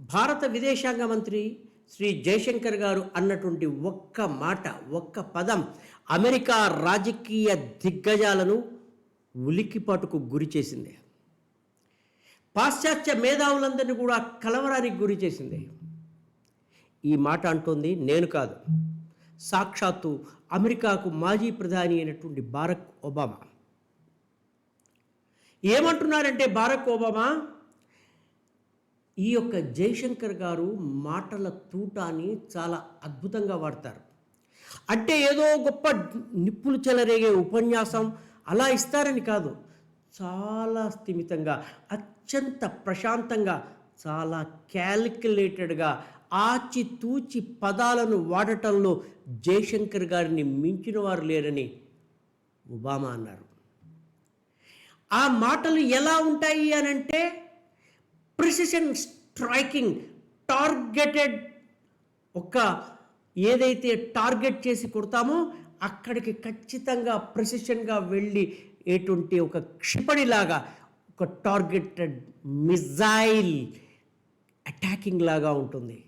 భారత విదేశాంగ మంత్రి శ్రీ జయశంకర్ గారు అన్నటువంటి ఒక్క మాట ఒక్క పదం అమెరికా రాజకీయ దిగ్గజాలను ఉలిక్కిపాటుకు గురి చేసింది. పాశ్చాత్య మేధావులందరినీ కూడా కలవరానికి గురి చేసింది. ఈ మాట అంటోంది నేను కాదు సాక్షాత్తు అమెరికాకు మాజీ ప్రధాని అయినటువంటి బారక్ ఒబామా. ఏమంటున్నారంటే బారక్ ఒబామా? ఈ యొక్క జయశంకర్ గారు మాటల తూటాన్ని చాలా అద్భుతంగా వాడతారు. అంటే ఏదో గొప్ప నిప్పులు చెలరేగే ఉపన్యాసం అలా ఇస్తారని కాదు. చాలా స్థిమితంగా అత్యంత ప్రశాంతంగా చాలా క్యాలిక్యులేటెడ్గా ఆచితూచి పదాలను వాడటంలో జయశంకర్ గారిని మించిన వారు లేరని ఒబామా అన్నారు. ఆ మాటలు ఎలా ఉంటాయి అని అంటే ప్రిసిషన్ స్ట్రైకింగ్ టార్గెటెడ్ ఒక ఏదైతే టార్గెట్ చేసి కొడతామో అక్కడికి ఖచ్చితంగా ప్రిసిషన్గా వెళ్ళి ఎటువంటి ఒక క్షిపణిలాగా ఒక టార్గెటెడ్ మిజైల్ అటాకింగ్ లాగా ఉంటుంది.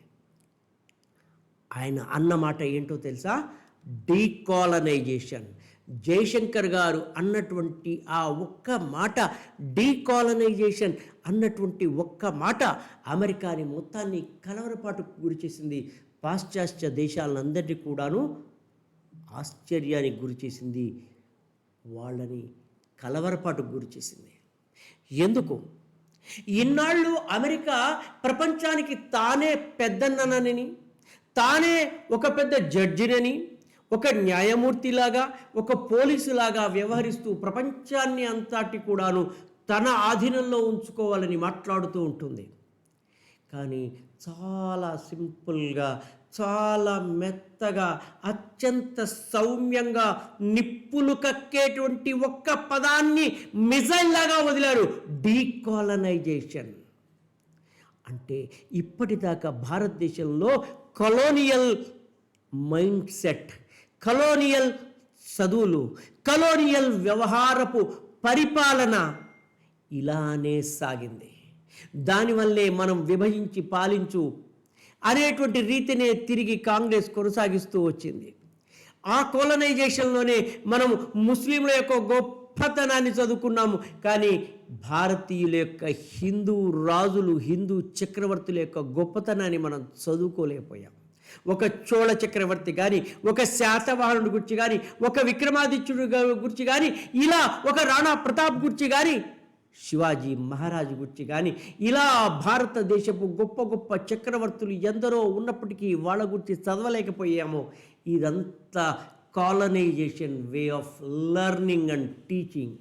ఆయన అన్నమాట ఏంటో తెలుసా? డీకాలనైజేషన్. జయశంకర్ గారు అన్నటువంటి ఆ ఒక్క మాట డీకాలనైజేషన్ అన్నటువంటి ఒక్క మాట అమెరికాని మొత్తాన్ని కలవరపాటు గురి చేసింది పాశ్చాత్య దేశాలందరినీ కూడాను ఆశ్చర్యానికి గురి చేసింది వాళ్ళని కలవరపాటుకు గురి చేసింది ఎందుకు? ఇన్నాళ్ళు అమెరికా ప్రపంచానికి తానే పెద్దన్ననని తానే ఒక పెద్ద జడ్జినని ఒక న్యాయమూర్తిలాగా ఒక పోలీసులాగా వ్యవహరిస్తూ ప్రపంచాన్ని అంతటి కూడాను తన ఆధీనంలో ఉంచుకోవాలని మాట్లాడుతూ ఉంటుంది. కానీ చాలా సింపుల్గా చాలా మెత్తగా అత్యంత సౌమ్యంగా నిప్పులు కక్కేటువంటి ఒక్క పదాన్ని మిజైల్ లాగా వదిలారు. డీకాలనైజేషన్. అంటే ఇప్పటిదాకా భారతదేశంలో కొలోనియల్ మైండ్ సెట్ కలోనియల్ చదువులు కలోనియల్ వ్యవహారపు పరిపాలన ఇలానే సాగింది. దానివల్లే మనం విభజించి పాలించు అనేటువంటి రీతినే తిరిగి కాంగ్రెస్ కొనసాగిస్తూ వచ్చింది. ఆ కోలనైజేషన్లోనే మనం ముస్లింల యొక్క గొప్పతనాన్ని చదువుకున్నాము. కానీ భారతీయుల యొక్క హిందూ రాజులు హిందూ చక్రవర్తుల యొక్క గొప్పతనాన్ని మనం చదువుకోలేకపోయాం. ఒక చోళ చక్రవర్తి కానీ ఒక శాతవాహనుడి గురించి కానీ ఒక విక్రమాదిత్యుడు గురించి కానీ ఇలా ఒక రాణా ప్రతాప్ గురించి కానీ శివాజీ మహారాజు గురించి కానీ ఇలా భారతదేశపు గొప్ప గొప్ప చక్రవర్తులు ఎందరో ఉన్నప్పటికీ వాళ్ళ గురించి చదవలేకపోయాము. ఇదంతా colonisation way of learning and teaching.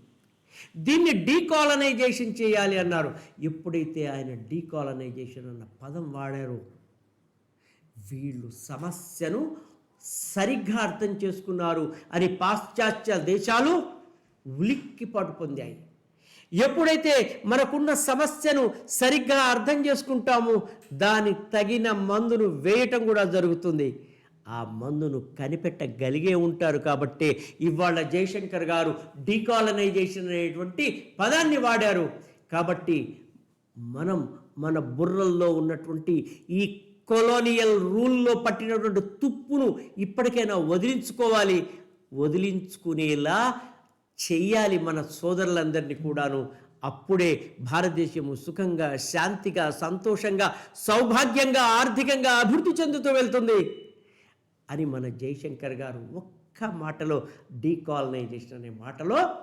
దీన్ని డీకాలనైజేషన్ చేయాలి అన్నారు. ఎప్పుడైతే ఆయన డీకాలనైజేషన్ అన్న పదం వాడారో వీళ్ళు సమస్యను సరిగ్గా అర్థం చేసుకున్నారు అని పాశ్చాత్య దేశాలు ఉలిక్కిపాటు పొందాయి. ఎప్పుడైతే మనకున్న సమస్యను సరిగ్గా అర్థం చేసుకుంటామో దాని తగిన మందును వేయటం కూడా జరుగుతుంది. ఆ మందును కనిపెట్టగలిగే ఉంటారు కాబట్టి ఇవాళ జయశంకర్ గారు డీకాలనైజేషన్ అనేటువంటి పదాన్ని వాడారు. కాబట్టి మనం మన బుర్రల్లో ఉన్నటువంటి ఈ కొలోనియల్ రూల్లో పట్టినటువంటి తుప్పును ఇప్పటికైనా వదిలించుకోవాలి. వదిలించుకునేలా చెయ్యాలి మన సోదరులందరినీ కూడాను. అప్పుడే భారతదేశము సుఖంగా శాంతిగా సంతోషంగా సౌభాగ్యంగా ఆర్థికంగా అభివృద్ధి చెందుతూ వెళ్తుంది అని మన జయశంకర్ గారు ఒక్క మాటలో డీకాలనైజేషన్ అనే మాటలో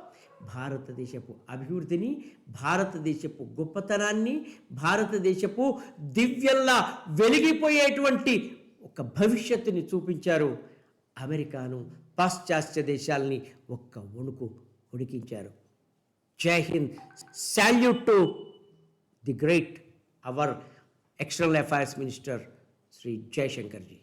భారతదేశపు అభివృద్ధిని భారతదేశపు గొప్పతనాన్ని భారతదేశపు దివ్యంలా వెలిగిపోయేటువంటి ఒక భవిష్యత్తుని చూపించారు అమెరికాను పాశ్చాత్య దేశాలని ఒక్క వణుకు ఉడికించారు. Jai Hind. Salute to the great our external affairs minister Shri Jaishankar ji